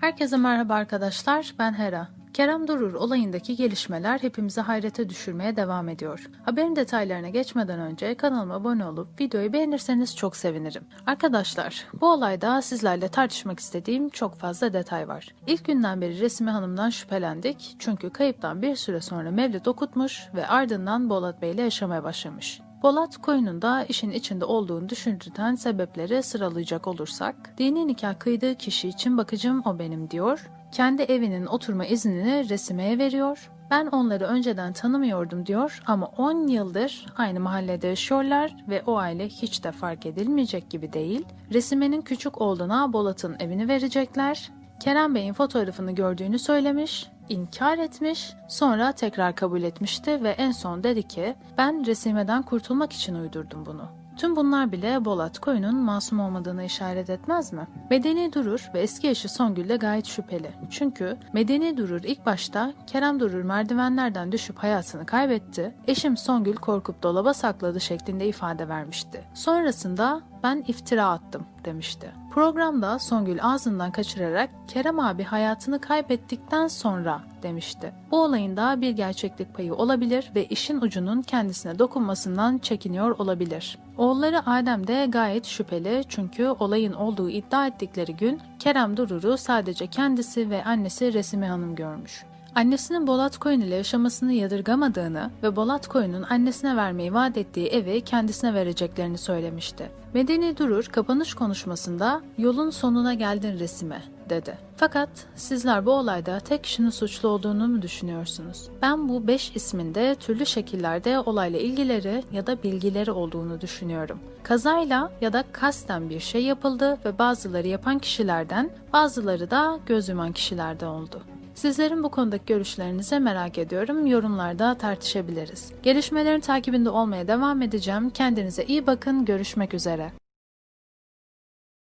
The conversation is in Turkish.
Herkese merhaba arkadaşlar, ben Hera. Kerem Durur olayındaki gelişmeler hepimizi hayrete düşürmeye devam ediyor. Haberin detaylarına geçmeden önce kanalıma abone olup videoyu beğenirseniz çok sevinirim. Arkadaşlar, bu olayda sizlerle tartışmak istediğim çok fazla detay var. İlk günden beri Resmi Hanım'dan şüphelendik çünkü kayıptan bir süre sonra Mevlid okutmuş ve ardından Bolat Bey ile yaşamaya başlamış. Bolat koyununda işin içinde olduğunu düşündürten sebepleri sıralayacak olursak, dini nikah kıydığı kişi için bakıcım o benim diyor, kendi evinin oturma iznini Resime'ye veriyor, ben onları önceden tanımıyordum diyor ama 10 yıldır aynı mahallede yaşıyorlar ve o aile hiç de fark edilmeyecek gibi değil. Resime'nin küçük oğluna Bolat'ın evini verecekler. Kerem Bey'in fotoğrafını gördüğünü söylemiş, inkar etmiş, sonra tekrar kabul etmişti ve en son dedi ki ben resimeden kurtulmak için uydurdum bunu. Tüm bunlar bile Bolat Koyun'un masum olmadığını işaret etmez mi? Medeni Durur ve eski eşi Songül de gayet şüpheli. Çünkü Medeni Durur ilk başta Kerem Durur merdivenlerden düşüp hayatını kaybetti, eşim Songül korkup dolaba sakladı şeklinde ifade vermişti. Sonrasında ben iftira attım demişti. Programda Songül ağzından kaçırarak Kerem abi hayatını kaybettikten sonra demişti. Bu olayın da bir gerçeklik payı olabilir ve işin ucunun kendisine dokunmasından çekiniyor olabilir. Oğulları Adem de gayet şüpheli çünkü olayın olduğu iddia ettikleri gün Kerem Durur'u sadece kendisi ve annesi Resime Hanım görmüş. Annesinin Bolat Koyun ile yaşamasını yadırgamadığını ve Bolat Koyun'un annesine vermeyi vaat ettiği evi kendisine vereceklerini söylemişti. Medeni Durur kapanış konuşmasında yolun sonuna geldin resime dedi. Fakat sizler bu olayda tek kişinin suçlu olduğunu mu düşünüyorsunuz? Ben bu 5 isminde türlü şekillerde olayla ilgileri ya da bilgileri olduğunu düşünüyorum. Kazayla ya da kasten bir şey yapıldı ve bazıları yapan kişilerden bazıları da göz yuman kişilerden oldu. Sizlerin bu konudaki görüşlerinizi merak ediyorum. Yorumlarda tartışabiliriz. Gelişmelerin takibinde olmaya devam edeceğim. Kendinize iyi bakın. Görüşmek üzere.